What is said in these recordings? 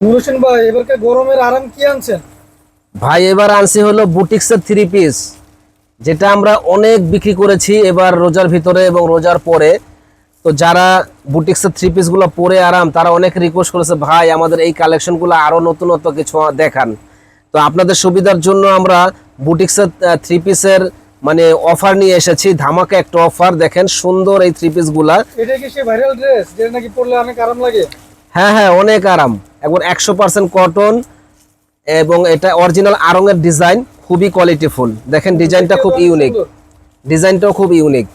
নুরুসেন ভাই এবারকে গরমের আরাম কি আনছেন? ভাই এবার আনছি হলো বুটিক্সের থ্রি পিস যেটা আমরা অনেক বিক্রি করেছি এবার রোজার ভিতরে এবং রোজার পরে। তো যারা বুটিক্সের থ্রি পিসগুলো পরে আরাম তারা অনেক রিকোয়েস্ট করেছে ভাই আমাদের এই কালেকশনগুলো আরও নতুনত্ব কিছু দেখান। তো আপনাদের সুবিধার জন্য আমরা বুটিক্সের থ্রি পিসের মানে অফার নিয়ে এসেছি। ধামাকা একটা অফার দেখেন সুন্দর এই থ্রি পিসগুলা এটা কি সে ভাইরাল ড্রেস যেটা নাকি পরলে অনেক আরাম লাগে? হ্যাঁ হ্যাঁ অনেক আরাম। একবার একশো পার্সেন্ট কটন এবং এটা অরিজিনাল আরঙের ডিজাইন খুবই কোয়ালিটিফুল দেখেন ডিজাইনটা খুব ইউনিক ডিজাইনটাও খুব ইউনিক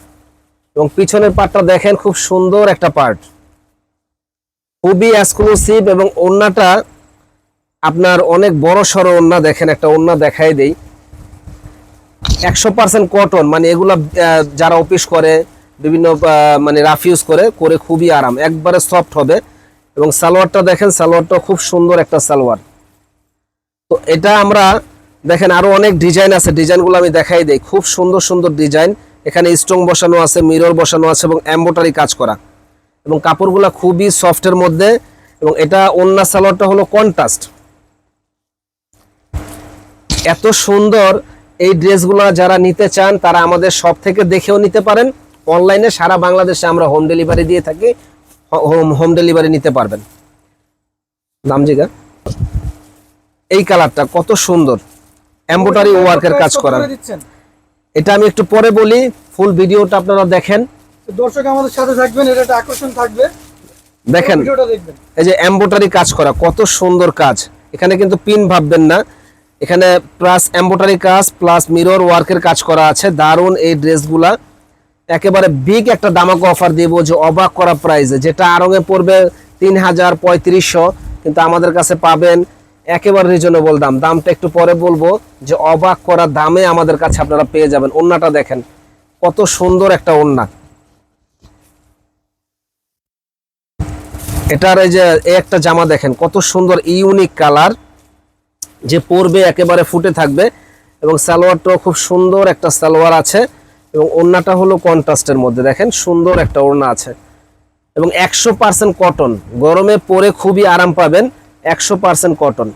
এবং পিছনের পার্টটা দেখেন খুব সুন্দর একটা পার্ট খুবই এক্সক্লুসিভ এবং ওড়নাটা আপনার অনেক বড় সড়ো ওড়না দেখেন একটা ওড়না দেখাই দেই। একশো পার্সেন্ট কটন মানে এগুলা যারা অফিস করে বিভিন্ন মানে রাফ ইউজ করে করে খুবই আরাম। একবারে সফট হবে। এবং সালোয়ারটা দেখেন, সালোয়ারটা খুব সুন্দর একটা সালোয়ার। তো এটা আমরা দেখেন আরও অনেক ডিজাইন আছে, ডিজাইনগুলো আমি দেখাই দেই। খুব সুন্দর সুন্দর ডিজাইন। এখানে স্ট্রং বসানো আছে, মিরর বসানো আছে এবং এম্বোটারি কাজ করা। এবং কাপড়গুলো খুবই সফটের মধ্যে এবং এটা অন্য সালোয়ারটা হলো কন্ট্রাস্ট। এত সুন্দর এই ড্রেসগুলো যারা নিতে চান, তারা আমাদের সব থেকে দেখেও নিতে পারেন। অনলাইনে সারা বাংলাদেশে আমরা হোম ডেলিভারি দিয়ে থাকি। হোম হোম ডেলিভারি নিতে পারবেন। দাম জিগা এই কালারটা কত সুন্দর। এম্বোটারি ওয়ার্কের কাজ করা এটা আমি একটু পরে বলি ফুল ভিডিওটা আপনারা দেখেন। দর্শক আমাদের সাথে থাকবেন এটা একটা আকর্ষণ থাকবে। দেখেন ভিডিওটা দেখবেন। এই যে এম্বোটারি কাজ করা কত সুন্দর কাজ। এখানে কিন্তু পিন ভাববেন না। এখানে প্লাস এম্বোটারি কাজ প্লাস মিরর ওয়ার্কের কাজ করা আছে। দারুণ এই ড্রেসগুলা একেবারে বিগ একটা দামাকে অফার দিব যে অবাক করা প্রাইসে যেটা আরঙে পড়বে তিন হাজার পঁয়ত্রিশশো, কিন্তু আমাদের কাছে পাবেন একেবারে রিজনেবল দাম। দামটা একটু পরে বলব যে অবাক করা দামে আমাদের কাছে আপনারা পেয়ে যাবেন। ওন্নাটা দেখেন, কত সুন্দর একটা ওন্না। এটার এই যে একটা জামা দেখেন, কত সুন্দর ইউনিক কালার যে পরবে একেবারে ফুটে থাকবে এবং সালোয়ারটাও খুব সুন্দর একটা সালোয়ার আছে। এবং ওড়নাটা হলো কন্ট্রাস্টের মধ্যে। দেখেন, সুন্দর একটা ওড়না আছে। এবং একশো পার্সেন্ট কটন। গরমে পরে খুবই আরাম পাবেন একশো পার্সেন্ট কটন।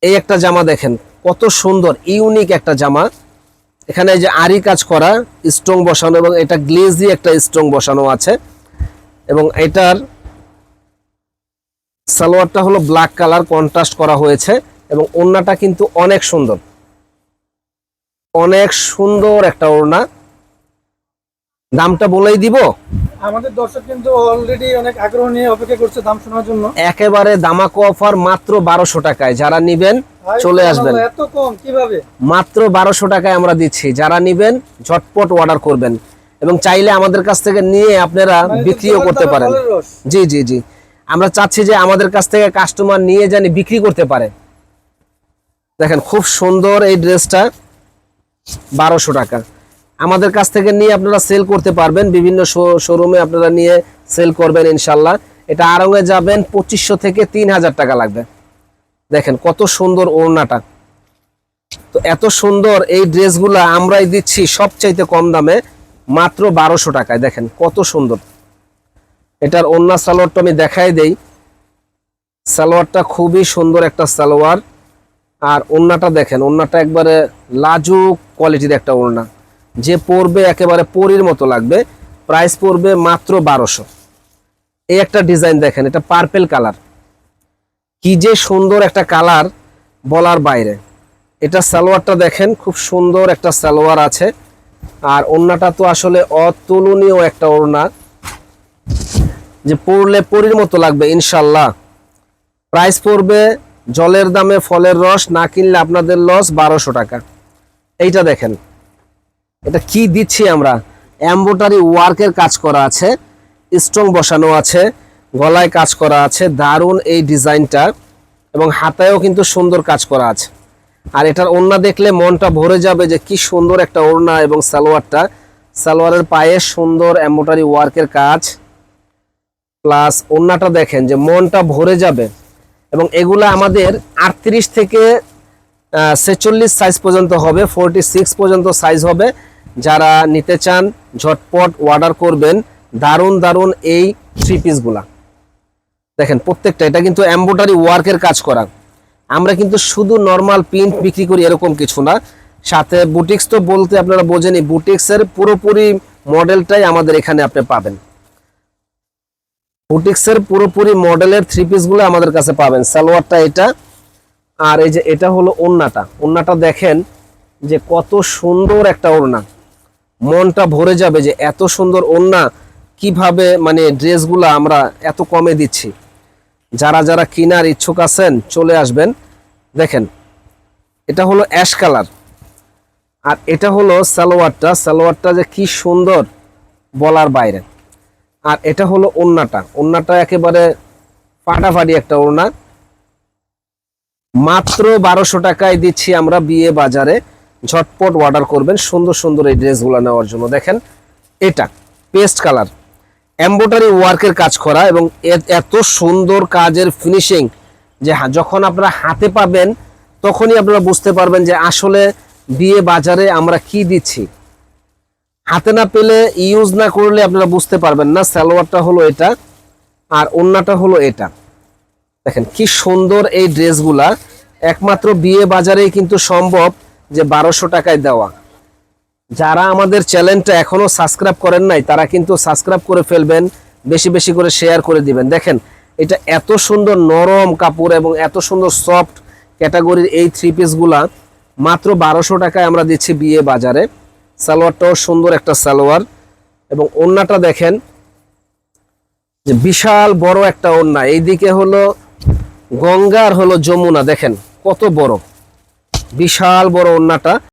এই একটা জামা দেখেন, কত সুন্দর, ইউনিক একটা জামা। এখানে যে আরি কাজ করা, স্ট্রং বসানো এবং এটা গ্লেজি একটা স্ট্রং বসানো আছে। এবং এটার সালোয়ারটা হলো ব্ল্যাক কালার, কন্ট্রাস্ট করা হয়েছে। এবং ওড়নাটা কিন্তু অনেক সুন্দর। অনেক সুন্দর একটা ওড়না। দামটা বলেই দিব। আমাদের দর্শক কিন্তু অলরেডি অনেক আগ্রহ নিয়ে অপেক্ষা করছে দাম শোনার জন্য। একেবারে দামাকো অফার মাত্র বারোশো টাকায়। যারা নিবেন চলে আসবেন। এত কম কীভাবে? মাত্র বারোশো টাকায় আমরা দিচ্ছি। যারা নিবেন ঝটপট অর্ডার করবেন। এবং চাইলে আমাদের কাছ থেকে নিয়ে আপনারা মানে বিক্রিও করতে পারেন। জি জি জি। আমরা চাচ্ছি যে আমাদের কাছ থেকে কাস্টমার নিয়ে জানি বিক্রি করতে পারে। দেখেন খুব সুন্দর এই ড্রেসটা। বারোশো টাকা। আমাদের কাছ থেকে নিয়ে আপনারা সেল করতে পারবেন। বিভিন্ন শোরুমে আপনারা নিয়ে সেল করবেন ইনশাল্লাহ। এটা আরঙে যাবেন পঁচিশশো থেকে তিন হাজার টাকা লাগবে। দেখেন কত সুন্দর ওড়নাটা। তো এত সুন্দর এই ড্রেসগুলো আমরাই দিচ্ছি সবচাইতে কম দামে, মাত্র বারোশো টাকায়। দেখেন কত সুন্দর। এটার ওন্না সালোয়ারটা আমি দেখাই দেই। সালোয়ারটা খুবই সুন্দর একটা সালোয়ার। আর ওন্নাটা দেখেন ওন্নাটা একবারে লাজুক কোয়ালিটির একটা ওড়না। যে পরবে একেবারে পরির মতো লাগবে প্রাইস পড়বে মাত্র বারোশো। এই একটা ডিজাইন দেখেন, এটা পার্পেল কালার কি যে সুন্দর একটা কালার বলার বাইরে। এটা সালোয়ারটা দেখেন, খুব সুন্দর একটা সালোয়ার আছে। আর ওড়নাটা তো আসলে অতুলনীয় একটা ওড়না। যে পড়লে পরির মতো লাগবে ইনশাল্লাহ প্রাইস পড়বে জলের দামে ফলের রস, না কিনলে আপনাদের লস বারোশো টাকা। এইটা দেখেন। এটা কি দিচ্ছি আমরা? এম্বোটারি ওয়ার্কের কাজ করা আছে স্ট্রং বসানো আছে, গলায় কাজ করা আছে, দারুণ এই ডিজাইনটা, এবং হাতায়ও কিন্তু সুন্দর কাজ করা আছে। আর এটার ওড়না দেখলে মনটা ভরে যাবে যে কি সুন্দর একটা ওড়না এবং সালোয়ারটা। সালোয়ারের পায়ে সুন্দর এম্বোটারি ওয়ার্কের কাজ। প্লাস ওড়নাটা দেখেন যে মনটা ভরে যাবে। এবং এগুলা আমাদের আটত্রিশ থেকে ছেচল্লিশ সাইজ পর্যন্ত হবে ফোরটি সিক্স পর্যন্ত সাইজ হবে। যারা নিতে চান, ঝটপট অর্ডার করবেন। দারুণ দারুণ এই থ্রি পিসগুলা দেখেন, প্রত্যেকটা, এটা কিন্তু এম্বোটারি ওয়ার্কের কাজ করা। আমরা কিন্তু শুধু নর্মাল প্রিন্ট বিক্রি করি এরকম কিছু না। সাথে বুটিক্স তো বলতে আপনারা বোঝেনি বুটিক্সের পুরোপুরি মডেলটাই আমাদের এখানে আপনি পাবেন। বুটিক্সের পুরোপুরি মডেলের থ্রি পিসগুলো আমাদের কাছে পাবেন। সালোয়ারটা এটা আর এই যে এটা হলো ওন্নাটা ওন্নাটা দেখেন যে কত সুন্দর একটা ওড়না। মনটা ভরে যাবে যে এত সুন্দর ওড়না কীভাবে মানে ড্রেসগুলো আমরা এত কমে দিচ্ছি। যারা যারা কেনার ইচ্ছুক আছেন, চলে আসবেন। দেখেন, এটা হলো অ্যাশ কালার। আর এটা হলো সালোয়ারটা। সালোয়ারটা যে কি সুন্দর বলার বাইরে। আর এটা হলো ওন্নাটা ওন্নাটা একেবারে ফাটাফাটি একটা ওড়না। মাত্র বারোশো টাকায় দিচ্ছি আমরা বিয়ে বাজারে। ঝটপট অর্ডার করবেন, সুন্দর সুন্দর এই ড্রেসগুলো নেওয়ার জন্য। দেখেন, এটা পেস্ট কালার। এম্বোটারি ওয়ার্কের কাজ করা এবং এত সুন্দর কাজের ফিনিশিং যে যখন আপনারা হাতে পাবেন, তখনই আপনারা বুঝতে পারবেন যে আসলে বিয়ে বাজারে আমরা কি দিচ্ছি। হাতে না পেলে ইউজ না করলে আপনারা বুঝতে পারবেন না। সালোয়ারটা হলো এটা আর ওন্নাটা হলো এটা। দেখেন, কি সুন্দর এই ড্রেসগুলা। একমাত্র বিয়ে বাজারেই কিন্তু সম্ভব যে বারোশো টাকায় দেওয়া। যারা আমাদের চ্যানেলটা এখনও সাবস্ক্রাইব করেন নাই, তারা কিন্তু সাবস্ক্রাইব করে ফেলবেন, বেশি বেশি করে শেয়ার করে দিবেন। দেখেন, এটা এত সুন্দর নরম কাপড় এবং এত সুন্দর সফট ক্যাটাগরির এই থ্রি পিসগুলা মাত্র বারোশো টাকায় আমরা দিচ্ছি বিয়ে বাজারে। সালোয়ারটাও সুন্দর একটা সালোয়ার। এবং ওন্নাটা দেখেন, যে বিশাল বড় একটা ওন্না। এইদিকে হলো গঙ্গার হলো যমুনা দেখেন কত বড়। বিশাল বড় ওন্নাটা